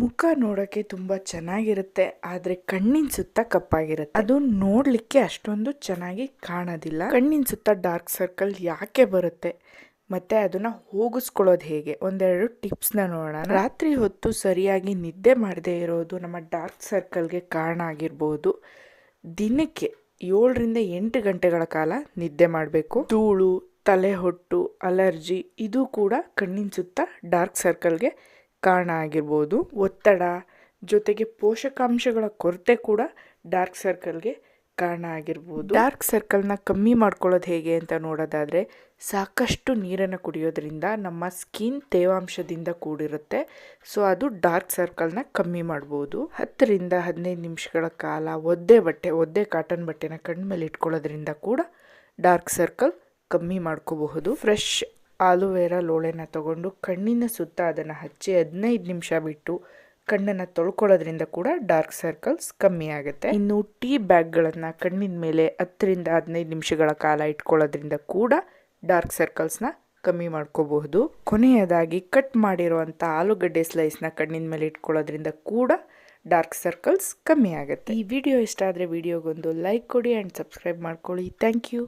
ಮುಖ ನೋಡೋಕ್ಕೆ ತುಂಬ ಚೆನ್ನಾಗಿರುತ್ತೆ, ಆದರೆ ಕಣ್ಣಿನ ಸುತ್ತ ಕಪ್ಪಾಗಿರುತ್ತೆ. ಅದು ನೋಡಲಿಕ್ಕೆ ಅಷ್ಟೊಂದು ಚೆನ್ನಾಗಿ ಕಾಣೋದಿಲ್ಲ. ಕಣ್ಣಿನ ಸುತ್ತ ಡಾರ್ಕ್ ಸರ್ಕಲ್ ಯಾಕೆ ಬರುತ್ತೆ? ಮತ್ತೆ ಅದನ್ನ ಹೋಗಿಸ್ಕೊಳ್ಳೋದು ಹೇಗೆ? ಒಂದೆರಡು ಟಿಪ್ಸ್ನ ನೋಡೋಣ. ರಾತ್ರಿ ಹೊತ್ತು ಸರಿಯಾಗಿ ನಿದ್ದೆ ಮಾಡದೇ ಇರೋದು ನಮ್ಮ ಡಾರ್ಕ್ ಸರ್ಕಲ್ಗೆ ಕಾರಣ ಆಗಿರ್ಬೋದು. ದಿನಕ್ಕೆ ಏಳರಿಂದ ಎಂಟು ಗಂಟೆಗಳ ಕಾಲ ನಿದ್ದೆ ಮಾಡಬೇಕು. ಧೂಳು ತಲೆ ಹೊಟ್ಟು ಅಲರ್ಜಿ, ಇದು ಕೂಡ ಕಣ್ಣಿನ ಸುತ್ತ ಡಾರ್ಕ್ ಸರ್ಕಲ್ಗೆ ಕಾರಣ ಆಗಿರ್ಬೋದು. ಒತ್ತಡ ಜೊತೆಗೆ ಪೋಷಕಾಂಶಗಳ ಕೊರತೆ ಕೂಡ ಡಾರ್ಕ್ ಸರ್ಕಲ್ಗೆ ಕಾರಣ ಆಗಿರ್ಬೋದು. ಡಾರ್ಕ್ ಸರ್ಕಲ್ನ ಕಮ್ಮಿ ಮಾಡ್ಕೊಳ್ಳೋದು ಹೇಗೆ ಅಂತ ನೋಡೋದಾದರೆ, ಸಾಕಷ್ಟು ನೀರನ್ನು ಕುಡಿಯೋದ್ರಿಂದ ನಮ್ಮ ಸ್ಕಿನ್ ತೇವಾಂಶದಿಂದ ಕೂಡಿರುತ್ತೆ. ಸೊ ಅದು ಡಾರ್ಕ್ ಸರ್ಕಲ್ನ ಕಮ್ಮಿ ಮಾಡ್ಬೋದು. ಹತ್ತರಿಂದ ಹದಿನೈದು ನಿಮಿಷಗಳ ಕಾಲ ಒದ್ದೆ ಬಟ್ಟೆ, ಒದ್ದೆ ಕಾಟನ್ ಬಟ್ಟೆನ ಕಣ್ಮೇಲೆ ಇಟ್ಕೊಳ್ಳೋದ್ರಿಂದ ಕೂಡ ಡಾರ್ಕ್ ಸರ್ಕಲ್ ಕಮ್ಮಿ ಮಾಡ್ಕೋಬಹುದು. ಫ್ರೆಶ್ ಆಲೋವೆರಾ ಲೋಳೆನ ತಗೊಂಡು ಕಣ್ಣಿನ ಸುತ್ತ ಅದನ್ನು ಹಚ್ಚಿ ಹದಿನೈದು ನಿಮಿಷ ಬಿಟ್ಟು ಕಣ್ಣನ್ನು ತೊಳ್ಕೊಳ್ಳೋದ್ರಿಂದ ಕೂಡ ಡಾರ್ಕ್ ಸರ್ಕಲ್ಸ್ ಕಮ್ಮಿ ಆಗುತ್ತೆ. ಇನ್ನು ಟೀ ಬ್ಯಾಗ್ಗಳನ್ನು ಕಣ್ಣಿನ ಮೇಲೆ ಹತ್ತರಿಂದ ಹದಿನೈದು ನಿಮಿಷಗಳ ಕಾಲ ಇಟ್ಕೊಳ್ಳೋದ್ರಿಂದ ಕೂಡ ಡಾರ್ಕ್ ಸರ್ಕಲ್ಸ್ನ ಕಮ್ಮಿ ಮಾಡ್ಕೋಬಹುದು. ಕೊನೆಯದಾಗಿ ಕಟ್ ಮಾಡಿರುವಂಥ ಆಲೂಗಡ್ಡೆ ಸ್ಲೈಸ್ನ ಕಣ್ಣಿನ ಮೇಲೆ ಇಟ್ಕೊಳ್ಳೋದ್ರಿಂದ ಕೂಡ ಡಾರ್ಕ್ ಸರ್ಕಲ್ಸ್ ಕಮ್ಮಿ ಆಗುತ್ತೆ. ಈ ವಿಡಿಯೋ ಇಷ್ಟ ಆದರೆ ವಿಡಿಯೋಗೊಂದು ಲೈಕ್ ಕೊಡಿ ಆ್ಯಂಡ್ ಸಬ್ಸ್ಕ್ರೈಬ್ ಮಾಡ್ಕೊಳ್ಳಿ. Thank you.